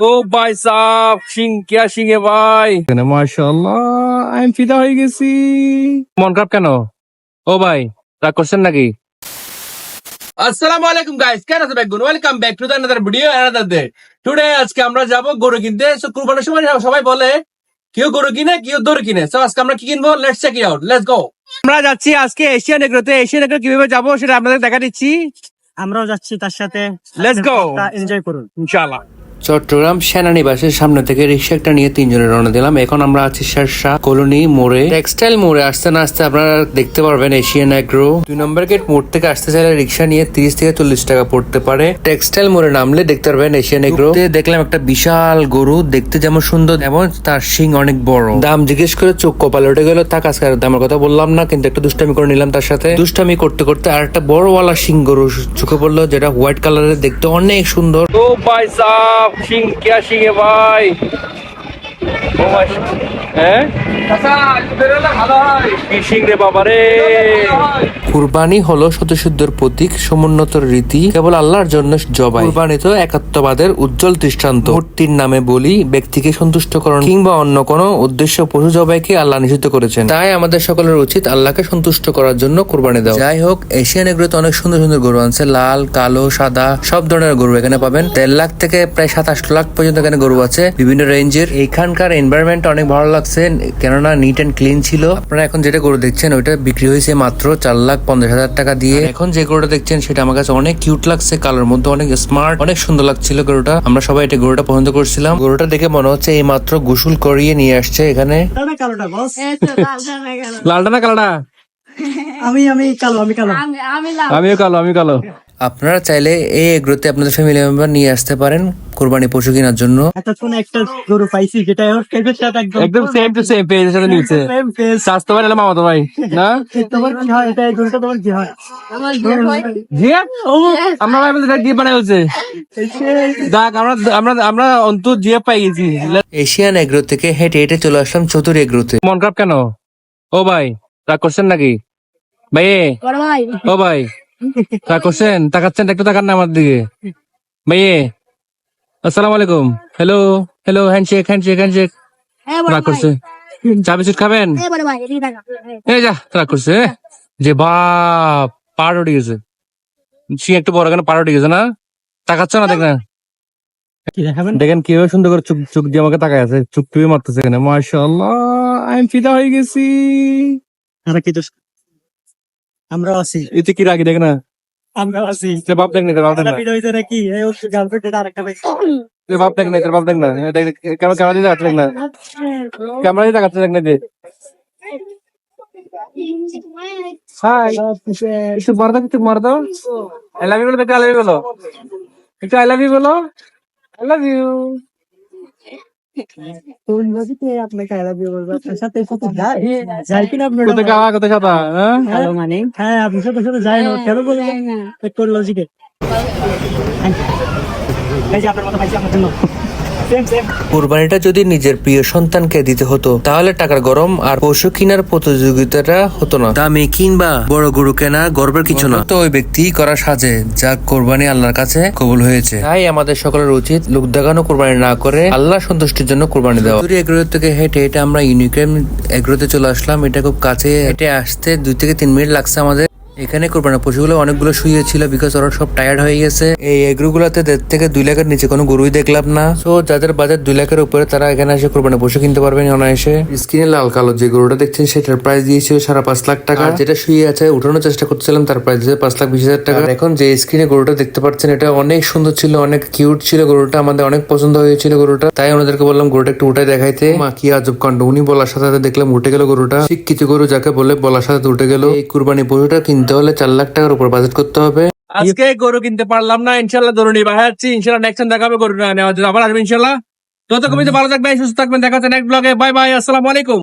ও ভাই সাহ সিং কিয়া সিং এ ভাই? মাশাআল্লাহ আমি ফিদা হয়ে গেছি। মন খারাপ কেন? ও ভাই রাগ করছেন নাকি? আসসালামু আলাইকুম গাইস কেন আছে back welcome back to the another video another day today আজকে আমরা যাব গরু কিনতে। সো কুরবানির সময় সবাই বলে কেউ গরু কিনে কেউ দরু কিনে। সো আজকে আমরা কি কিনবো? Let's check it out let's go আমরা যাচ্ছি আজকে এশিয়ান এগ্রোতে এশিয়ান এগ্রো কীভাবে যাব সেটা আপনাদের দেখা দিচ্ছি আমরাও যাচ্ছি তার সাথে। Let's go. এনজয় করুন। ইনশাআল্লাহ। চট্টগ্রাম সেনানিবাসের সামনে থেকে রিক্সা একটা নিয়ে তিনজনে রওনা দিলাম। এখন আমরা আছি শার্শা কলোনি মোড়ে। টেক্সটাইল মোড়ে আসতে না আসতে আপনারা দেখতে পারবেন এশিয়ান অ্যাগ্রো দুই নম্বর গেট মোড় থেকে আসতে চাইলে রিক্সা নিয়ে তিরিশ থেকে চল্লিশ টাকা পড়তে পারে। টেক্সটাইল মোড়ে নামলে দেখতে পারবেন এশিয়ান এগ্রো দেখলাম একটা বিশাল গরু দেখতে যেমন সুন্দর এবং তার শিং অনেক বড়। দাম জিজ্ঞেস করে চোখ কপালে উঠে গেল থাক আজকে আর দামের কথা বললাম না কিন্তু একটা দুষ্টামি করে নিলাম তার সাথে। দুষ্টামি করতে করতে আর একটা বড়ওয়ালা শিং গরু চোখে পড়ল যেটা হোয়াইট কালারের দেখতে অনেক সুন্দর। ও ভাই সাহ সিং কিয়া সিং এ ভাই? ও ভাই কুরবানি হলো শতশুদ্ধর প্রতীক, সমুন্নত রীতি, কেবল আল্লাহর জন্য জবাই। কুরবানি তো একাত্মবাদের উজ্জ্বল দৃষ্টান্ত। মূর্তির নামে বলি, ব্যক্তিকে সন্তুষ্টকরণ কিংবা অন্য কোনো উদ্দেশ্য পশু জবাইকে আল্লাহ নিষিদ্ধ করেছেন। তাই আমাদের সকলের উচিত আল্লাহকে সন্তুষ্ট করার জন্য কুরবানি দেওয়া। যাই হোক, এশিয়ান এগুলোতে অনেক সুন্দর সুন্দর গরু আছে লাল, কালো, সাদা, সব ধরনের গরু এখানে পাবেন। দেড় লাখ থেকে প্রায় সাতাশ লাখ পর্যন্ত এখানে গরু আছে। বিভিন্ন রেঞ্জের এইখানকার এনভায়রনমেন্ট অনেক ভালো লাগছে। কেননা নিট অ্যান্ড ক্লিন ছিল। আপনারা এখন যেটা গরু দেখছেন ওইটা বিক্রি হয়েছে মাত্র চার লাখ পঞ্চাশ হাজার টাকা দিয়ে। এখন যে গরুটা দেখছেন সেটা আমার কাছে অনেক কিউট লাগছে কালার মধ্যে অনেক স্মার্ট অনেক সুন্দর লাগছিল গরুটা। আমরা সবাই এটা গরুটা পছন্দ করছিলাম। গরুটা দেখে মনে হচ্ছে এই মাত্র গোসল করিয়ে নিয়ে আসছে এখানে। লালটা না কালোটা আমি আমি কালো আমি কালো। আমি আমি আমিও কালো আমি কালো। আপনারা চাইলে এই এগ্রোতে আপনাদের ফ্যামিলি মেম্বার নিয়ে আসতে পারেন কোরবানি পশু কেনার জন্য। এতক্ষণ একটা গরু পাইছি যেটা ওর কেজের সাথে একদম একদম সেম টু সেম পেজের সাথে নিচ্ছে। সেম ফেস স্বাস্থ্য ভাই নাহলে মামাতো ভাই? না? তোমার কি হয়? এটা গরুটা তোমার কি হয়? আমার বিয়ে ও আমরা ভাই বলতে দিয়ে বানাই হচ্ছে দেখ আমরা আমরা আমরা অন্তু জিয়া পাই গেছি। এশিয়ান এগ্রো থেকে হেঁটে হেঁটে চলে আসলাম চতুর এগ্রোতে। মন খারাপ কেন? ও ভাই রাগ করছেন নাকি? ভাই। ও ভাই রাগ করছেন তাকাচ্ছেন একটু তাকান না আমার দিকে। এ, আসসালামু আলাইকুম। Hello hello handshake handshake handshake হ্যাঁ রাগ করছে। চা বিস্কুট খাবেন? হ্যাঁ এই যা রাগ করছে যে বাপ পাড় উঠে গেছে। সি একটু বড় কেন পাড় উঠে গেছে না? তাকাচ্ছ না দেখ না কি দেখেন কীভাবে সুন্দর করে চুপ চুপ দিয়ে আমাকে তাকায় আছে চুপ টুপি মারতেছে এখানে। মাশাআল্লাহ আমি ফিদা হয়ে গেছি। আর কি দোষ আমরা আছি। এতে কি রাগি দেখ না? আমরা আছি। তোর বাপ দেখ না তোর বাপ দেখ না। ভিডিও হইতে নাকি? এই ওর গার্লফ্রেন্ড এটা আরেকটা পাইছি তোর বাপ দেখ না তোর বাপ দেখ না। দেখ ক্যামেরা ক্যামেরা দিয়ে দেখ না। ক্যামেরা দিয়ে দেখাচ্ছে দেখ না যে। হাই একটু মার দাও একটু মার দাও। আই লাভ ইউ বলো একটু আই লাভ ইউ বলো। একটু আই লাভ ইউ বলো। আই লাভ ইউ তুমি নদীতে আপনাকে আই লাভ ইউ বলব আপনার সাথে সাথে যায় যায় কিনা আপনার কোথায় কাওয়া কোথায় সাথে মতো পাইছি আপনার জন্য। কোরবানিটা যদি নিজের প্রিয় সন্তানকে দিতে হতো তাহলে টাকার গরম আর পশু কেনার প্রতিযোগিতাটা হতো না। দামি কিংবা বড় গরু কেনা গর্বের কিছু না। তো ওই ব্যক্তি করা সাজে যা কোরবানি আল্লাহর কাছে কবুল হয়েছে। তাই আমাদের সকলের উচিত লোক দেখানো কোরবানি না করে আল্লাহ সন্তুষ্টির জন্য কোরবানি দেওয়া। চুরি এগ্রো থেকে হেঁটে হেঁটে আমরা ইউনিক্রেম এগ্রোতে চলে আসলাম। এটা খুব কাছে হেঁটে আসতে দুই থেকে তিন মিনিট লাগছে আমাদের। এখানে কোরবানি পশুগুলো অনেকগুলো শুয়ে ছিল বিকজ ওরা সব টায়ার্ড হয়ে গেছে। এই এগ্রো গুলাতে দেড় থেকে দুই লাখের নিচে কোনো গরুই দেখলাম না। তো যাদের বাজার দুই লাখের উপরে তারা এখানে এসে কোরবানি পশু কিনতে পারবেন অনায়াসে। স্ক্রিনে লাল কালো যে গরুটা দেখছেন সেটার প্রাইস দিয়েছিল সাড়ে পাঁচ লাখ টাকা। যেটা শুয়ে আছে উঠানোর চেষ্টা করছিলাম তার প্রাইস দিয়েছে পাঁচ লাখ বিশ হাজার টাকা। এখন যে স্ক্রিনে গরুটা দেখতে পাচ্ছেন এটা অনেক সুন্দর ছিল অনেক কিউট ছিল গরুটা আমাদের অনেক পছন্দ হয়েছিল গরুটা। তাই ওনাদেরকে বললাম গরুটা একটু উঠে দেখাইতে। মা কি আজব কাণ্ড উনি বলার সাথে সাথে দেখলাম উঠে গেল গরুটা। ঠিক কিছু গরু যাকে বলে বলার সাথে সাথে উঠে গেল। এই কুরবানি পশুটা কিনতে হলে চার লাখ টাকার উপর বাজেট করতে হবে। আজকে গরু কিনতে পারলাম না ইনশাল্লাহ গরু নিয়ে ইনশাল্লাহ নেক্সট টাইম দেখাবে গরু না নেওয়ার জন্য। আবার আসবে ইনশাল্লাহ তত কমিতে ভালো থাকবেন, সুস্থ থাকবেন, দেখা হচ্ছে নেক্সট ব্লগে বাই বাই আসসালামু আলাইকুম।